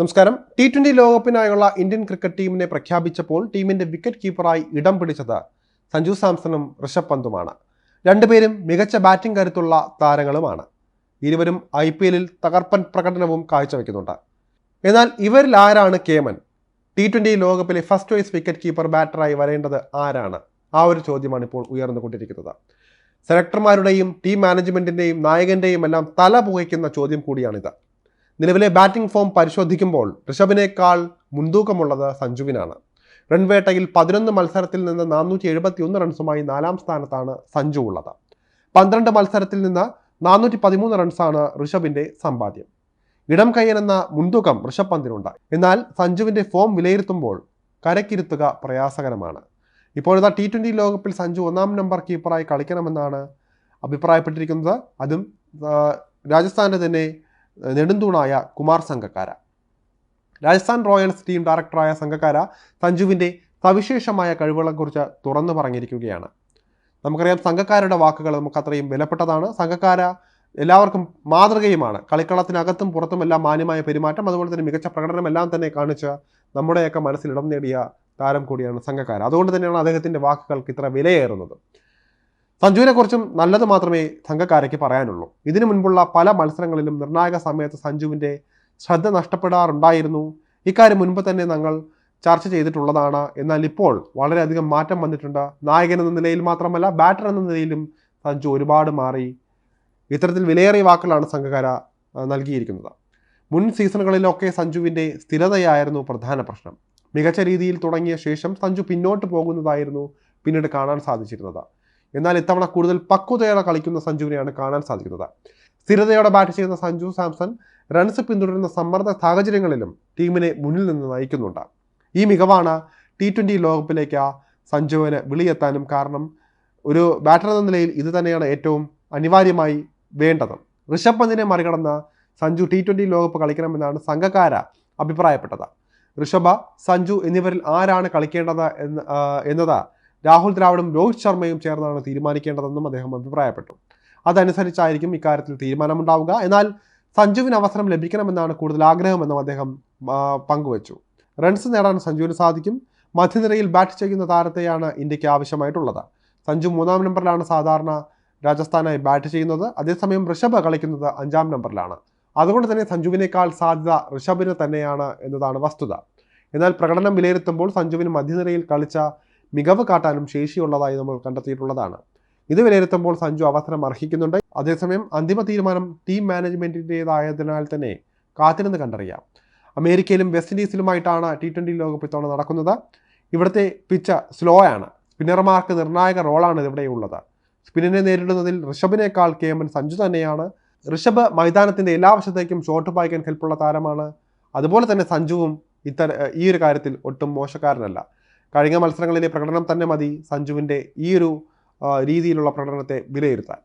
നമസ്കാരം. T twenty ലോകകപ്പിനായുള്ള Indian cricket ടീമിനെ പ്രഖ്യാപിച്ചപ്പോൾ ടീമിന്റെ വിക്കറ്റ് കീപ്പറായി ഇടം പിടിച്ചത് സഞ്ജു സാംസണും ഋഷഭ് പന്തുമാണ്. രണ്ടുപേരും മികച്ച ബാറ്റിംഗ് കരുത്തുള്ള താരങ്ങളുമാണ്. ഇരുവരും ഐ പി എല്ലിൽ തകർപ്പൻ പ്രകടനവും കാഴ്ചവെക്കുന്നുണ്ട്. എന്നാൽ ഇവരിൽ ആരാണ് കേമൻ? ടി ട്വന്റി ലോകകപ്പിലെ ഫസ്റ്റ് വൈസ് വിക്കറ്റ് കീപ്പർ ബാറ്ററായി വരേണ്ടത് ആരാണ്? ആ ഒരു ചോദ്യമാണ് ഇപ്പോൾ ഉയർന്നുകൊണ്ടിരിക്കുന്നത്. സെലക്ടർമാരുടെയും ടീം മാനേജ്മെന്റിന്റെയും നായകന്റെയും എല്ലാം തല പുകയ്ക്കുന്ന ചോദ്യം കൂടിയാണിത്. നിലവിലെ ബാറ്റിംഗ് ഫോം പരിശോധിക്കുമ്പോൾ ഋഷഭിനേക്കാൾ മുൻതൂക്കമുള്ളത് സഞ്ജുവിനാണ്. റൺവേട്ടയിൽ പതിനൊന്ന് മത്സരത്തിൽ നിന്ന് നാനൂറ്റി എഴുപത്തി ഒന്ന് റൺസുമായി നാലാം സ്ഥാനത്താണ് സഞ്ജു ഉള്ളത്. പന്ത്രണ്ട് മത്സരത്തിൽ നിന്ന് നാനൂറ്റി പതിമൂന്ന് റൺസാണ് ഋഷഭിന്റെ സമ്പാദ്യം. ഇടം കയ്യനെന്ന മുൻതൂക്കം ഋഷഭ് പന്തിനുണ്ട്. എന്നാൽ സഞ്ജുവിന്റെ ഫോം വിലയിരുത്തുമ്പോൾ കരക്കിരുത്തുക പ്രയാസകരമാണ്. ഇപ്പോഴത്തെ ടി ട്വന്റി ലോകകപ്പിൽ സഞ്ജു ഒന്നാം നമ്പർ കീപ്പറായി കളിക്കണമെന്നാണ് അഭിപ്രായപ്പെട്ടിരിക്കുന്നത്. അതും ആ, രാജസ്ഥാന്റെ തന്നെ നെടുന്തൂണായ കുമാർ സംഘക്കാര. രാജസ്ഥാൻ റോയൽസ് ടീം ഡയറക്ടറായ സംഘക്കാര സഞ്ജുവിന്റെ സവിശേഷമായ കഴിവുകളെക്കുറിച്ച് തുറന്നു പറഞ്ഞിരിക്കുകയാണ്. നമുക്കറിയാം സംഘക്കാരുടെ വാക്കുകൾ നമുക്ക് അത്രയും വിലപ്പെട്ടതാണ്. സംഘക്കാര എല്ലാവർക്കും മാതൃകയുമാണ്. കളിക്കളത്തിനകത്തും പുറത്തുമെല്ലാം മാന്യമായ പെരുമാറ്റം അതുപോലെ തന്നെ മികച്ച പ്രകടനമെല്ലാം തന്നെ കാണിച്ച് നമ്മുടെയൊക്കെ മനസ്സിൽ ഇടം നേടിയ താരം കൂടിയാണ് സംഘക്കാര. അതുകൊണ്ട് തന്നെയാണ് അദ്ദേഹത്തിന്റെ വാക്കുകൾക്ക് ഇത്ര വിലയേറുന്നത്. സഞ്ജുവിനെ കുറിച്ചും നല്ലത് മാത്രമേ സംഘക്കാരയ്ക്ക് പറയാനുള്ളൂ. ഇതിനു മുൻപുള്ള പല മത്സരങ്ങളിലും നിർണായക സമയത്ത് സഞ്ജുവിന്റെ ശ്രദ്ധ നഷ്ടപ്പെടാറുണ്ടായിരുന്നു. ഇക്കാര്യം മുൻപ് തന്നെ ഞങ്ങൾ ചർച്ച ചെയ്തിട്ടുള്ളതാണ്. എന്നാൽ ഇപ്പോൾ വളരെയധികം മാറ്റം വന്നിട്ടുണ്ട്. നായകൻ എന്ന നിലയിൽ മാത്രമല്ല ബാറ്റർ എന്ന നിലയിലും സഞ്ജു ഒരുപാട് മാറി. ഇത്തരത്തിൽ വിലയേറിയ വാക്കുകളാണ് സംഘകാര നൽകിയിരിക്കുന്നത്. മുൻ സീസണുകളിലൊക്കെ സഞ്ജുവിന്റെ സ്ഥിരതയായിരുന്നു പ്രധാന പ്രശ്നം. മികച്ച രീതിയിൽ തുടങ്ങിയ ശേഷം സഞ്ജു പിന്നോട്ട് പോകുന്നതായിരുന്നു പിന്നീട് കാണാൻ സാധിച്ചിരുന്നത്. എന്നാൽ ഇത്തവണ കൂടുതൽ പക്വതയോടെ കളിക്കുന്ന സഞ്ജുവിനെയാണ് കാണാൻ സാധിക്കുന്നത്. സ്ഥിരതയോടെ ബാറ്റ് ചെയ്യുന്ന സഞ്ജു സാംസൺ റൺസ് പിന്തുടരുന്ന സമ്മർദ്ദ സാഹചര്യങ്ങളിലും ടീമിനെ മുന്നിൽ നിന്ന് നയിക്കുന്നുണ്ട്. ഈ മികവാണ് ടി ട്വന്റി ലോകകപ്പിലേക്ക് സഞ്ജുവിന് വിളിയെത്താനും കാരണം ഒരു ബാറ്റർ എന്ന നിലയിൽ ഇത് തന്നെയാണ് ഏറ്റവും അനിവാര്യമായി വേണ്ടത്. ഋഷഭ് പന്തിനെ മറികടന്ന് സഞ്ജു ടി ട്വന്റി ലോകകപ്പ് കളിക്കണമെന്നാണ് സംഘക്കാര അഭിപ്രായപ്പെട്ടത്. ഋഷഭ സഞ്ജു എന്നിവരിൽ ആരാണ് കളിക്കേണ്ടത് എന്ന് എന്നത് രാഹുൽ ദ്രാവിഡും രോഹിത് ശർമ്മയും ചേർന്നാണ് തീരുമാനിക്കേണ്ടതെന്നും അദ്ദേഹം അഭിപ്രായപ്പെട്ടു. അതനുസരിച്ചായിരിക്കും ഇക്കാര്യത്തിൽ തീരുമാനമുണ്ടാവുക. എന്നാൽ സഞ്ജുവിന് അവസരം ലഭിക്കണമെന്നാണ് കൂടുതൽ ആഗ്രഹമെന്നും അദ്ദേഹം പങ്കുവച്ചു. റൺസ് നേടാൻ സഞ്ജുവിന് സാധിക്കും. മധ്യനിരയിൽ ബാറ്റ് ചെയ്യുന്ന താരത്തെയാണ് ഇന്ത്യയ്ക്ക് ആവശ്യമായിട്ടുള്ളത്. സഞ്ജു മൂന്നാം നമ്പറിലാണ് സാധാരണ രാജസ്ഥാനായി ബാറ്റ് ചെയ്യുന്നത്. അതേസമയം ഋഷഭ് കളിക്കുന്നത് അഞ്ചാം നമ്പറിലാണ്. അതുകൊണ്ട് തന്നെ സഞ്ജുവിനേക്കാൾ സാധ്യത ഋഷഭിന് തന്നെയാണ് എന്നതാണ് വസ്തുത. എന്നാൽ പ്രകടനം വിലയിരുത്തുമ്പോൾ സഞ്ജുവിന് മധ്യനിരയിൽ കളിച്ച മികവ് കാട്ടാനും ശേഷിയുള്ളതായി നമ്മൾ കണ്ടെത്തിയിട്ടുള്ളതാണ്. ഇത് വിലയിരുത്തുമ്പോൾ സഞ്ജു അവസരം അർഹിക്കുന്നുണ്ട്. അതേസമയം അന്തിമ തീരുമാനം ടീം മാനേജ്മെന്റിന്റേതായതിനാൽ തന്നെ കാത്തിരുന്ന് കണ്ടറിയാം. അമേരിക്കയിലും വെസ്റ്റ് ഇൻഡീസിലുമായിട്ടാണ് ടി ട്വന്റി ലോകകപ്പ് ഇത്തവണ നടക്കുന്നത്. ഇവിടുത്തെ പിച്ച് സ്ലോ ആണ് സ്പിന്നർമാർക്ക് നിർണായക റോളാണ് ഇവിടെ ഉള്ളത്. സ്പിന്നിനെ നേരിടുന്നതിൽ ഋഷഭിനേക്കാൾ കേമൻ സഞ്ജു തന്നെയാണ്. ഋഷഭ് മൈതാനത്തിന്റെ എല്ലാ വശത്തേക്കും ഷോട്ട് പായിക്കാൻ ഹെൽപ്പുള്ള താരമാണ്. അതുപോലെ തന്നെ സഞ്ജുവും ഇത്തര ഈ ഒരു കാര്യത്തിൽ ഒട്ടും മോശക്കാരനല്ല. കഴിഞ്ഞ മത്സരങ്ങളിലെ പ്രകടനം തന്നെ മതി സഞ്ജുവിന്റെ ഈ ഒരു രീതിയിലുള്ള പ്രകടനത്തെ വിലയിരുത്താൻ.